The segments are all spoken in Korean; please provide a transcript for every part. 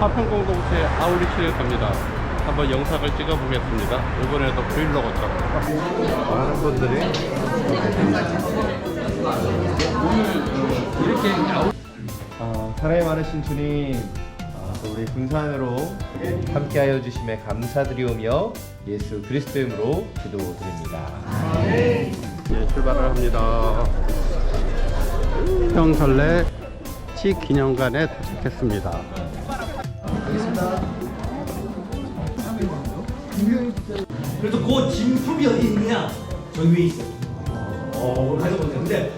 화평 공동체 아울리치를 갑니다. 한번 영상을 찍어 보겠습니다. 이번에도 브이로그처럼. 많은 분들이 이렇게 아, 사랑이 많으신 주님, 아, 또 우리 군산으로 함께하여 주심에 감사드리오며 예수 그리스도 이름으로 기도드립니다. 예, 출발을 합니다. 평설레 치 기념관에 도착했습니다. 그래서 그 진품이 어디 있느냐? 저기 위에 있어. 어, 그걸 가져보세요. 근데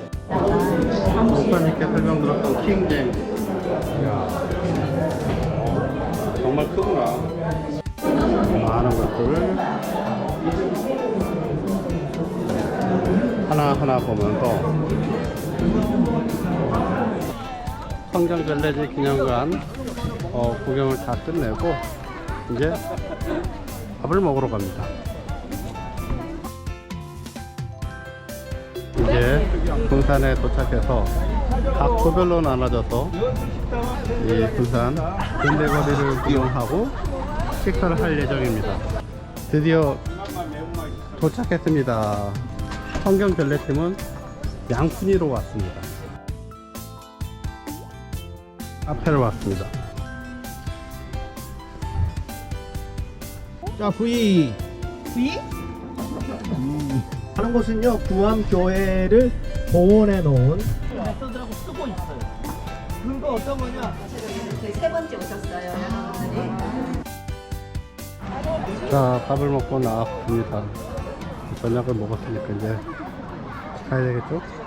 목사님께 설명 들었던 킹잼. 정말 크구나. 많은 것들을 하나하나 보면서 성장 전래지 기념관 어, 구경을 다 끝내고 이제 밥을 먹으러 갑니다. 이제 군산에 도착해서 각 구별로 나눠져서 이 군산 근대거리를 구경하고 식사를 할 예정입니다. 드디어 도착했습니다. 환경 전례팀은 양푼이로 왔습니다. 카페를 왔습니다. 자, V. V? 하는 곳은요, 구암교회를 봉헌해 놓은 메소드라고 쓰고 있어요. 그거 어떤 거냐? 저희 세 번째 오셨어요. 자, 밥을 먹고 나왔습니다. 저녁을 먹었으니까 이제 가야 되겠죠?